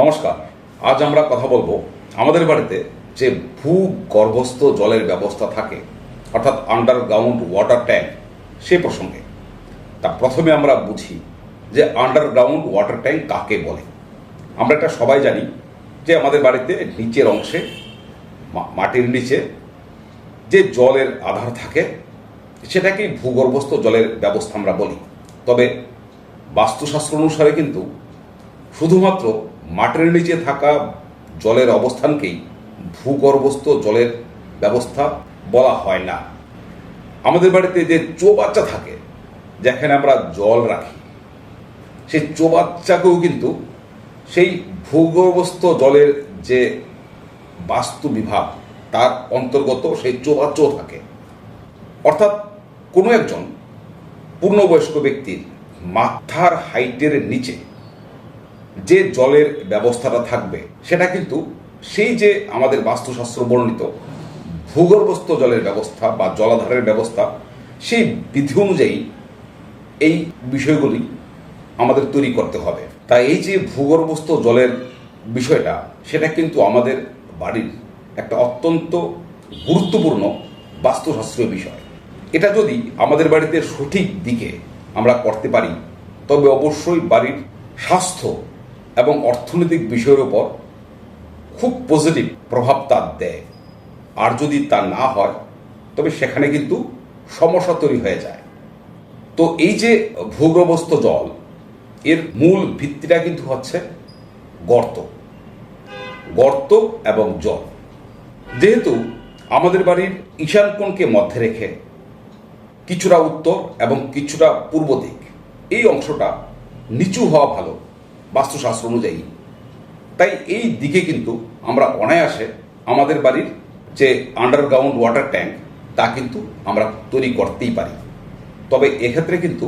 নমস্কার। আজ আমরা কথা বলব আমাদের বাড়িতে যে ভূগর্ভস্থ জলের ব্যবস্থা থাকে, অর্থাৎ আন্ডারগ্রাউন্ড ওয়াটার ট্যাঙ্ক সে প্রসঙ্গে। তা প্রথমে আমরা বুঝি যে আন্ডারগ্রাউন্ড ওয়াটার ট্যাঙ্ক কাকে বলে। আমরা এটা সবাই জানি যে আমাদের বাড়িতে নিচের অংশে মাটির নিচে যে জলের আধার থাকে, সেটাকেই ভূগর্ভস্থ জলের ব্যবস্থা আমরা বলি। তবে বাস্তুশাস্ত্র অনুসারে কিন্তু শুধুমাত্র মাটির নিচে থাকা জলের অবস্থানকেই ভূগর্ভস্থ জলের ব্যবস্থা বলা হয় না। আমাদের বাড়িতে যে চৌবাচ্চা থাকে, যেখানে আমরা জল রাখি, সেই চৌবাচ্চাকেও কিন্তু সেই ভূগর্ভস্থ জলের যে বাস্তু বিভাগ, তার অন্তর্গত সেই চৌবাচ্চাও থাকে। অর্থাৎ কোনো একজন পূর্ণবয়স্ক ব্যক্তির মাথার হাইটের নিচে যে জলের ব্যবস্থাটা থাকবে, সেটা কিন্তু সেই যে আমাদের বাস্তুশাস্ত্র বর্ণিত ভূগর্ভস্থ জলের ব্যবস্থা বা জলাধারের ব্যবস্থা, সেই বিধি অনুযায়ী এই বিষয়গুলি আমাদের তৈরি করতে হবে। তাই এই যে ভূগর্ভস্থ জলের বিষয়টা, সেটা কিন্তু আমাদের বাড়ির একটা অত্যন্ত গুরুত্বপূর্ণ বাস্তুশাস্ত্রীয় বিষয়। এটা যদি আমাদের বাড়িতে সঠিক দিকে আমরা করতে পারি, তবে অবশ্যই বাড়ির স্বাস্থ্য এবং অর্থনৈতিক বিষয়ের উপর খুব পজিটিভ প্রভাব তা দেয়। আর যদি তা না হয়, তবে সেখানে কিন্তু সমস্যা তৈরি হয়ে যায়। তো এই যে ভূগর্ভস্থ জল, এর মূল ভিত্তিটা কিন্তু হচ্ছে গর্ত। গর্ত এবং জল। যেহেতু আমাদের বাড়ির ঈশান কোণকে মধ্যে রেখে কিছুটা উত্তর এবং কিছুটা পূর্ব দিক, এই অংশটা নিচু হওয়া ভালো। বাস্তুশাস্ত্র অনুযায়ী। তাই এই দিকে কিন্তু আমরা অনায়াসে আমাদের বাড়ির যে আন্ডারগ্রাউন্ড ওয়াটার ট্যাঙ্ক তা কিন্তু আমরা তৈরি করতেই পারি। তবে এক্ষেত্রে কিন্তু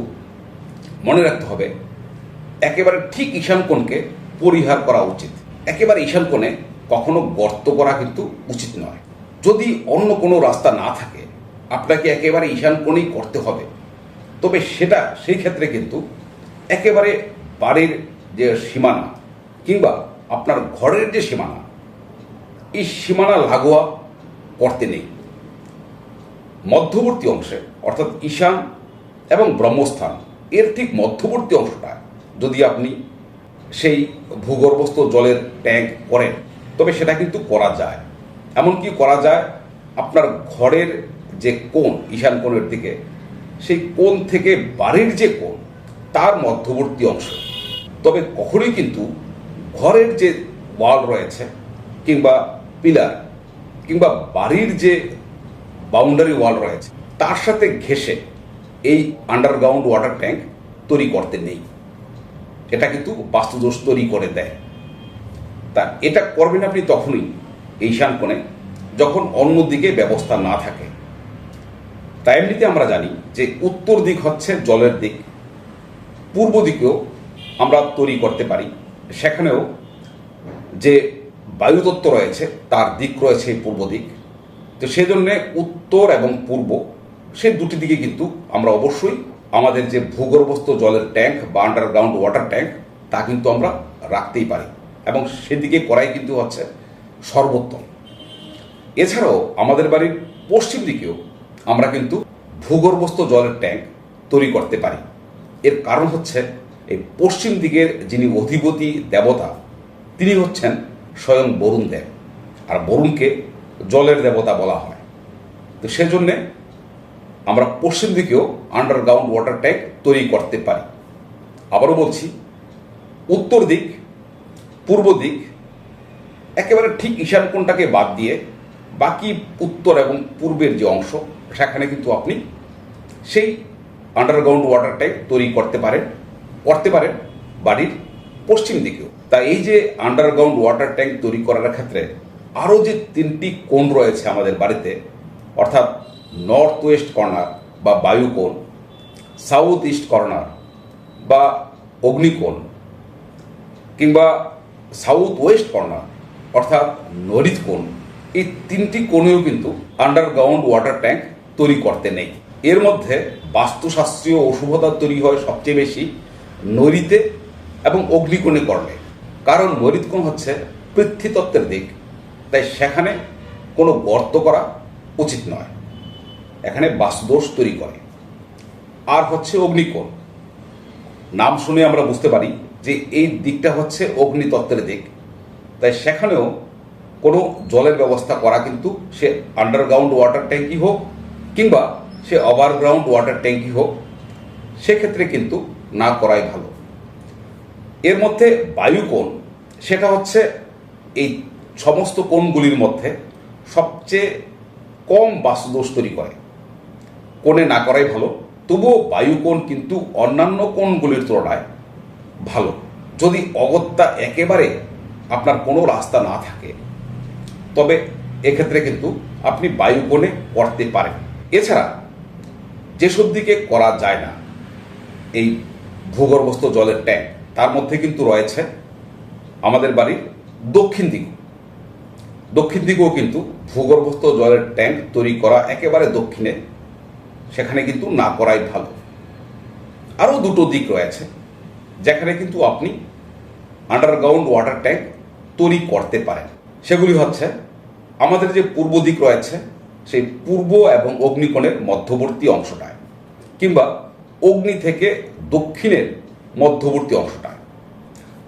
মনে রাখতে হবে, একেবারে ঠিক ঈশান কোণকে পরিহার করা উচিত। একেবারে ঈশান কোণে কখনো গর্ত করা কিন্তু উচিত নয়। যদি অন্য কোনো রাস্তা না থাকে, আপনাকে একেবারে ঈশান কোণেই করতে হবে। তবে সেটা, সেই ক্ষেত্রে কিন্তু একেবারে বাড়ির যে সীমানা, কিংবা আপনার ঘরের যে সীমানা, এই সীমানা লাগোয়া করতে নেই। মধ্যবর্তী অংশে, অর্থাৎ ঈশান এবং ব্রহ্মস্থান, এর ঠিক মধ্যবর্তী অংশটা যদি আপনি সেই ভূগর্ভস্থ জলের ট্যাঙ্ক করেন, তবে সেটা কিন্তু করা যায়। এমনকি করা যায় আপনার ঘরের যে কোণ, ঈশান কোণের দিকে, সেই কোণ থেকে বাড়ির যে কোণ, তার মধ্যবর্তী অংশ। তবে কখনোই কিন্তু ঘরের যে ওয়াল রয়েছে, কিংবা পিলার, কিংবা বাড়ির যে বাউন্ডারি ওয়াল রয়েছে, তার সাথে ঘেসে এই আন্ডারগ্রাউন্ড ওয়াটার ট্যাঙ্ক তৈরি করতে নেই। এটা কিন্তু বাস্তুদোষ তৈরি করে দেয়। তা এটা করবেন আপনি তখনই ঈশান কোণে যখন অন্যদিকে ব্যবস্থা না থাকে। তাই এমনিতে আমরা জানি যে উত্তর দিক হচ্ছে জলের দিক, পূর্ব দিকেও আমরা তৈরি করতে পারি। সেখানেও যে বায়ুতত্ত্ব রয়েছে, তার দিক রয়েছে পূর্ব দিক। তো সেজন্যে উত্তর এবং পূর্ব, সেই দুটি দিকে কিন্তু আমরা অবশ্যই আমাদের যে ভূগর্ভস্থ জলের ট্যাঙ্ক বা আন্ডারগ্রাউন্ড ওয়াটার ট্যাঙ্ক তা কিন্তু আমরা রাখতেই পারি। এবং সেদিকে করাই কিন্তু হচ্ছে সর্বোত্তম। এছাড়াও আমাদের বাড়ির পশ্চিম দিকেও আমরা কিন্তু ভূগর্ভস্থ জলের ট্যাঙ্ক তৈরি করতে পারি। এর কারণ হচ্ছে এই পশ্চিম দিকের যিনি অধিপতি দেবতা, তিনি হচ্ছেন স্বয়ং বরুণ দেব। আর বরুণকে জলের দেবতা বলা হয়। তো সেজন্যে আমরা পশ্চিম দিকেও আন্ডারগ্রাউন্ড ওয়াটার ট্যাঙ্ক তৈরি করতে পারি। আবারও বলছি, উত্তর দিক, পূর্ব দিক, একেবারে ঠিক ঈশান কোণটাকে বাদ দিয়ে বাকি উত্তর এবং পূর্বের যে অংশ, সেখানে কিন্তু আপনি সেই আন্ডারগ্রাউন্ড ওয়াটার ট্যাঙ্ক তৈরি করতে পারেন। করতে পারেন বাড়ির পশ্চিম দিকেও। তা এই যে আন্ডারগ্রাউন্ড ওয়াটার ট্যাঙ্ক তৈরি করার ক্ষেত্রে আরও যে তিনটি কোণ রয়েছে আমাদের বাড়িতে, অর্থাৎ নর্থ ওয়েস্ট কর্নার বা বায়ু কোণ সাউথ ইস্ট কর্নার বা অগ্নিকোণ কিংবা সাউথ ওয়েস্ট কর্নার অর্থাৎ নরিত কোণ, এই তিনটি কোণেও কিন্তু আন্ডারগ্রাউন্ড ওয়াটার ট্যাঙ্ক তৈরি করতে নেই। এর মধ্যে বাস্তুশাস্ত্রীয় অশুভতা তৈরি হয় সবচেয়ে বেশি। নদীতে এবং অগ্নিকোণে করলে কারণ মরিদকোণ হচ্ছে পৃথ্বীতত্ত্বের দিক। তাই সেখানে কোনো গর্ত করা উচিত নয়। এখানে বাস্তুদোষ তৈরি করে। আর হচ্ছে অগ্নিকোণ। নাম শুনে আমরা বুঝতে পারি যে এই দিকটা হচ্ছে অগ্নিতত্ত্বের দিক। তাই সেখানেও কোনো জলের ব্যবস্থা করা কিন্তু সে আন্ডারগ্রাউন্ড ওয়াটার ট্যাঙ্কি হোক কিংবা সে ওভারগ্রাউন্ড ওয়াটার ট্যাঙ্কি হোক, সেক্ষেত্রে কিন্তু না করাই ভালো। এর মধ্যে বায়ু বায়ুকোণ সেটা হচ্ছে এই সমস্ত কোণগুলির মধ্যে সবচেয়ে কম বাস্তুদোষ তৈরি করে। কোণে না করাই ভালো, তবুও বায়ুকোণ কিন্তু অন্যান্য কোণগুলির তুলনায় ভালো। যদি অগত্যা একেবারে আপনার কোনো রাস্তা না থাকে, তবে এক্ষেত্রে কিন্তু আপনি বায়ুকোণে করতে পারেন। এছাড়া যেসব দিকে করা যায় না, এই ভূগর্ভস্থ জলের ট্যাঙ্ক। তার মধ্যে কিন্তু রয়েছে আমাদের বাড়ির দক্ষিণ দিক দক্ষিণ দিকেও কিন্তু ভূগর্ভস্থ জলের ট্যাঙ্ক তৈরি করা একেবারে দক্ষিণে। সেখানে কিন্তু না করাই ভালো। আরও দুটো দিক রয়েছে, যেখানে কিন্তু আপনি আন্ডারগ্রাউন্ড ওয়াটার ট্যাঙ্ক তৈরি করতে পারেন। সেগুলি হচ্ছে, আমাদের যে পূর্ব দিক রয়েছে, সেই পূর্ব এবং অগ্নিকোণের মধ্যবর্তী অংশটায়, কিংবা অগ্নি থেকে দক্ষিণের মধ্যবর্তী অংশটা।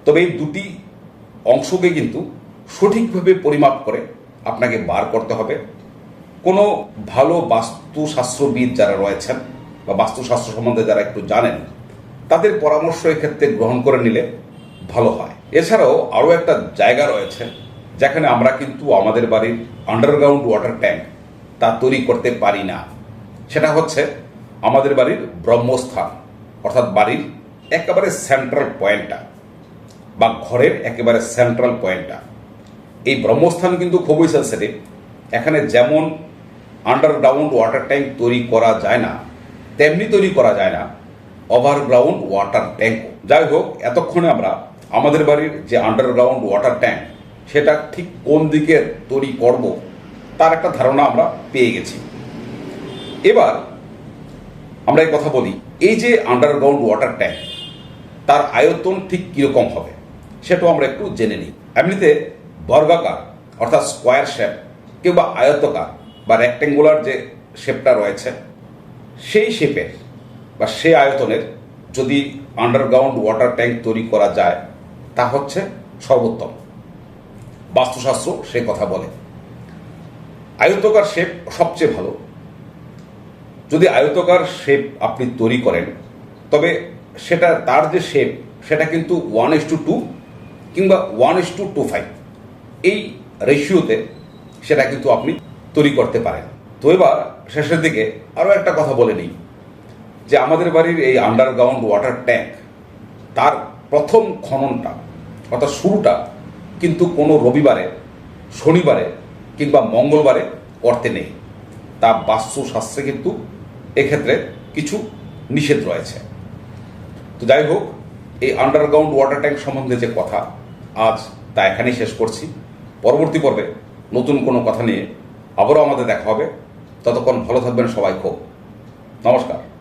তবে এই দুটি অংশকে কিন্তু সঠিকভাবে পরিমাপ করে আপনাকে বার করতে হবে। কোনো ভালো বাস্তুশাস্ত্রবিদ যারা রয়েছেন বা বাস্তুশাস্ত্র সম্বন্ধে যারা একটু জানেন, তাদের পরামর্শ এক্ষেত্রে গ্রহণ করে নিলে ভালো হয়। এছাড়াও আরও একটা জায়গা রয়েছে যেখানে আমরা কিন্তু আমাদের বাড়ির আন্ডারগ্রাউন্ড ওয়াটার ট্যাঙ্ক তা তৈরি করতে পারি না। সেটা হচ্ছে আমাদের বাড়ির ব্রহ্মস্থান। অর্থাৎ বাড়ির একেবারে সেন্ট্রাল পয়েন্টটা বা ঘরের একেবারে সেন্ট্রাল পয়েন্টটা এই ব্রহ্মস্থান কিন্তু খুবই সেন্সিটিভ এখানে যেমন আন্ডারগ্রাউন্ড ওয়াটার ট্যাঙ্ক তৈরি করা যায় না, তেমনি তৈরি করা যায় না ওভারগ্রাউন্ড ওয়াটার ট্যাঙ্ক যাই হোক, এতক্ষণে আমরা আমাদের বাড়ির যে আন্ডারগ্রাউন্ড ওয়াটার ট্যাঙ্ক সেটা ঠিক কোন দিকে তৈরি করব, তার একটা ধারণা আমরা পেয়ে গেছি। এবার আমরা এই কথা বলি, এই যে আন্ডারগ্রাউন্ড ওয়াটার ট্যাঙ্ক তার আয়তন ঠিক কীরকম হবে, সেটাও আমরা একটু জেনে নিই। এমনিতে বর্গাকার, অর্থাৎ স্কোয়ার শেপ কিংবা আয়তকার বা রেক্টেঙ্গুলার যে শেপটা রয়েছে, সেই শেপের বা সে আয়তনের যদি আন্ডারগ্রাউন্ড ওয়াটার ট্যাঙ্ক তৈরি করা যায়, তা হচ্ছে সর্বোত্তম। বাস্তুশাস্ত্র সে কথা বলে। আয়তকার শেপ সবচেয়ে ভালো যদি আয়তকার শেপ আপনি তৈরি করেন, তবে সেটা তার যে শেপ সেটা কিন্তু ওয়ান ইস টু টু কিংবা one is two two five এই রেশিওতে সেটা কিন্তু আপনি তৈরি করতে পারেন। তো এবার শেষের দিকে আরও একটা কথা বলে নিই, যে আমাদের বাড়ির এই আন্ডারগ্রাউন্ড ওয়াটার ট্যাঙ্ক তার প্রথম খননটা, অর্থাৎ শুরুটা কিন্তু কোনো রবিবারে, শনিবারে কিংবা মঙ্গলবারে করতে নেই। তা বাস্তুশাস্ত্রে কিন্তু এক্ষেত্রে কিছু নিষেধ রয়েছে। তো যাই হোক, এই আন্ডারগ্রাউন্ড ওয়াটার ট্যাঙ্ক সম্বন্ধে যে কথা, আজ তা এখানেই শেষ করছি। পরবর্তী পর্বে নতুন কোনো কথা নিয়ে আবারও আমাদের দেখা হবে। ততক্ষণ ভালো থাকবেন সবাই খুব। নমস্কার।